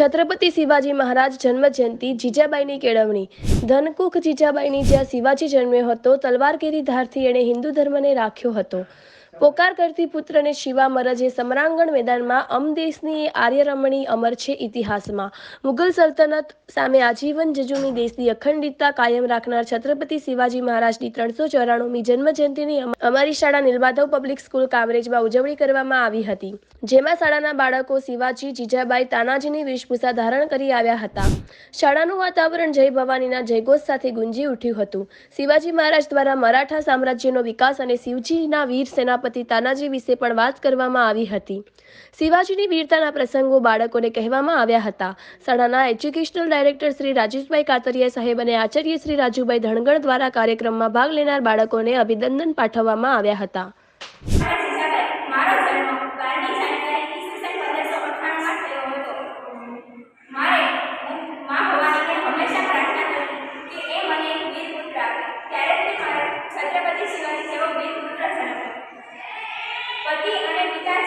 છત્રપતિ શિવાજી મહારાજ જન્મ જયંતિ જીજાબાઈની કેળવણી. ધનકુખ જીજાબાઈની જ્યાં શિવાજી જન્મ્યો હતો તલવારગીરી ધારથી એણે હિન્દુ ધર્મને રાખ્યો હતો. પોકાર કરતી પુત્રને શિવા મરજે સમરાંગણ મેદાનમાં અમદેશની આર્યરમણી અમર છે ઇતિહાસમાં. મુઘલ સલ્તનત સામે આજીવન જજુમી દેશની અખંડિતતા કાયમ રાખનાર છત્રપતિ શિવાજી મહારાજની ત્રણસો ચોરાણુંમી જન્મ જયંતિની અમારી શાળા નીલમાધવ પબ્લિક સ્કૂલ કામરેજમાં ઉજવણી કરવામાં આવી હતી. જેમાં શાળાના બાળકો શિવાજી, જીજાબાઈ, તાનાજીની વેશભૂષા ધારણ કરી આવ્યા હતા. શાળાનું વાતાવરણ જય ભવાનીના જયઘોષ સાથે ગુંજી ઉઠ્યું હતું. શિવાજી મહારાજ દ્વારા મરાઠા સામ્રાજ્યનો વિકાસ અને શિવજીના વીર સેનાપતિ પતિ તાનાજી વિશે પણ વાત કરવામાં આવી હતી. શિવાજીની વીરતાના પ્રસંગો બાળકોને કહેવામાં આવ્યા હતા. શાળાના એજ્યુકેશનલ ડાયરેક્ટર શ્રી રાજેશભાઈ કાતરિયા સાહેબ અને આચાર્ય શ્રી રાજુભાઈ ધણગણ દ્વારા કાર્યક્રમમાં ભાગ લેનાર બાળકોને અભિનંદન પાઠવવામાં આવ્યા હતા. છત્રપતિ શિવાજી